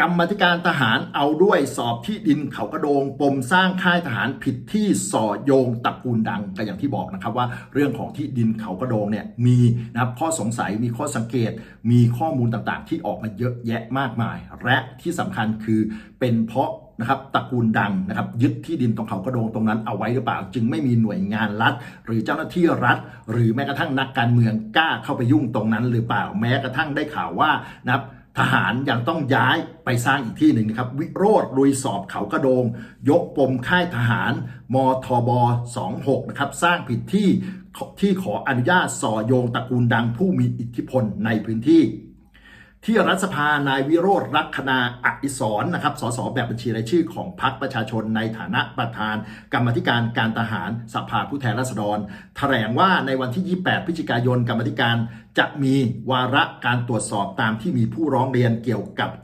กรรมธิการทหารเอาด้วยสอบที่ดินเขากระโดงปมสร้างค่ายทหารผิดที่ส่อโยงตระกูลดังก็อย่างที่บอกนะครับว่าเรื่องของที่ดินเขากระโดงเนี่ยมีนะครับข้อสงสัยมีข้อสังเกต มีข้อมูลต่างๆ ที่ออกมาเยอะแยะมากมาย และที่สำคัญคือเป็นเพราะนะครับตระกูลดังนะครับยึดที่ดินตรงเขากระโดงตรงนั้นเอาไว้หรือเปล่า จึงไม่มีหน่วยงานรัฐ หรือเจ้าหน้าที่รัฐ หรือแม้กระทั่งนักการเมืองกล้าเข้าไปยุ่งตรงนั้นหรือเปล่า แม้กระทั่งได้ข่าวว่านะครับ ทหารยังต้องย้ายไปสร้างอีกที่หนึ่งนะครับ วิโรธลุยสอบเขากระโดง ยกปมค่ายทหาร มทบ 26 นะครับ สร้างผิดที่ที่ขออนุญาตส่อโยงตระกูลดังผู้มีอิทธิพลในพื้นที่ ที่รัฐสภานายวิโรธรักคณาอดิศรนะครับสสแบบบัญชีรายชื่อของพรรคประชาชนในฐานะประธาน กรรมธิการการทหารสภาผู้แทนราษฎร แถลงว่าในวันที่ 28 พฤศจิกายนกรรมธิการจะมีวาระการตรวจสอบตามที่มีผู้ร้องเรียนเกี่ยวกับ